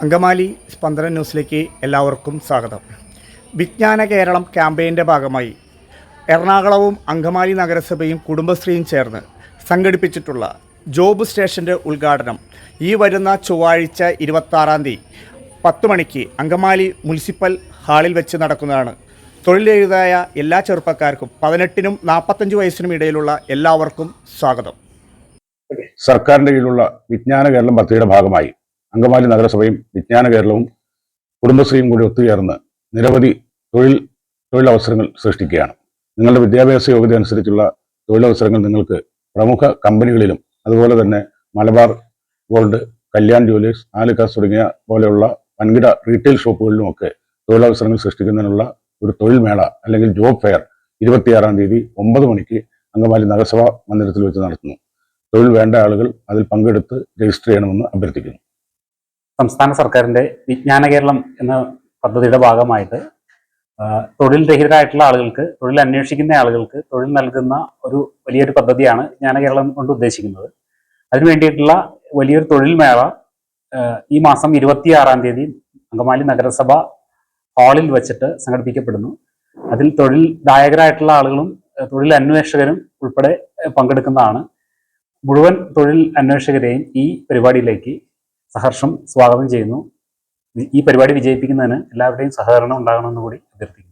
അങ്കമാലി സ്പന്ദന ന്യൂസിലേക്ക് എല്ലാവർക്കും സ്വാഗതം. വിജ്ഞാന കേരളം ക്യാമ്പയിന്റെ ഭാഗമായി എറണാകുളവും അങ്കമാലി നഗരസഭയും കുടുംബശ്രീയും ചേർന്ന് സംഘടിപ്പിച്ചിട്ടുള്ള ജോബ് സ്റ്റേഷന്റെ ഉദ്ഘാടനം ഈ വരുന്ന ചൊവ്വാഴ്ച ഇരുപത്താറാം തീയതി പത്ത് മണിക്ക് അങ്കമാലി മുനിസിപ്പൽ ഹാളിൽ വെച്ച് നടക്കുന്നതാണ്. തൊഴിലെഴുതായ എല്ലാ ചെറുപ്പക്കാർക്കും പതിനെട്ടിനും നാൽപ്പത്തഞ്ച് വയസ്സിനും ഇടയിലുള്ള എല്ലാവർക്കും സ്വാഗതം. സർക്കാരിന്റെ കീഴിലുള്ള വിജ്ഞാന കേരളം പദ്ധതിയുടെ ഭാഗമായി അങ്കമാലി നഗരസഭയും വിജ്ഞാന കേരളവും കുടുംബശ്രീയും കൂടി ഒത്തുചേർന്ന് നിരവധി തൊഴിൽ തൊഴിലവസരങ്ങൾ സൃഷ്ടിക്കുകയാണ്. നിങ്ങളുടെ വിദ്യാഭ്യാസ യോഗ്യത അനുസരിച്ചുള്ള തൊഴിലവസരങ്ങൾ നിങ്ങൾക്ക് പ്രമുഖ കമ്പനികളിലും അതുപോലെ തന്നെ മലബാർ ഗോൾഡ് കല്യാൺ ജുവലേഴ്സ് ആലുക്കാസ് തുടങ്ങിയ പോലെയുള്ള വൻകിട റീറ്റെയിൽ ഷോപ്പുകളിലുമൊക്കെ തൊഴിലവസരങ്ങൾ സൃഷ്ടിക്കുന്നതിനുള്ള ഒരു തൊഴിൽ മേള അല്ലെങ്കിൽ ജോബ് ഫെയർ ഇരുപത്തിയാറാം തീയതി ഒമ്പത് മണിക്ക് അങ്കമാലി നഗരസഭാ മന്ദിരത്തിൽ വെച്ച് നടത്തുന്നു. തൊഴിൽ വേണ്ട ആളുകൾ അതിൽ പങ്കെടുത്ത് രജിസ്റ്റർ ചെയ്യണമെന്ന് അഭ്യർത്ഥിക്കുന്നു. സംസ്ഥാന സർക്കാരിന്റെ വിജ്ഞാന കേരളം എന്ന പദ്ധതിയുടെ ഭാഗമായിട്ട് തൊഴിൽ രഹിതരായിട്ടുള്ള ആളുകൾക്ക് തൊഴിൽ അന്വേഷിക്കുന്ന ആളുകൾക്ക് തൊഴിൽ നൽകുന്ന ഒരു വലിയൊരു പദ്ധതിയാണ് വിജ്ഞാന കേരളം കൊണ്ട് ഉദ്ദേശിക്കുന്നത്. അതിനു വേണ്ടിയിട്ടുള്ള വലിയൊരു തൊഴിൽ മേള ഈ മാസം ഇരുപത്തിയാറാം തീയതി അങ്കമാലി നഗരസഭ ഹാളിൽ വെച്ചിട്ട് സംഘടിപ്പിക്കപ്പെടുന്നു. അതിൽ തൊഴിൽ ദായകരായിട്ടുള്ള ആളുകളും തൊഴിൽ അന്വേഷകരും ഉൾപ്പെടെ പങ്കെടുക്കുന്നതാണ്. മുഴുവൻ തൊഴിൽ അന്വേഷകരെയും ഈ പരിപാടിയിലേക്ക് സഹർഷം സ്വാഗതം ചെയ്യുന്നു. ഈ പരിപാടി വിജയിപ്പിക്കുന്നതിന് എല്ലാവരുടെയും സഹകരണം ഉണ്ടാകണമെന്ന് കൂടി അഭ്യർത്ഥിക്കുന്നു.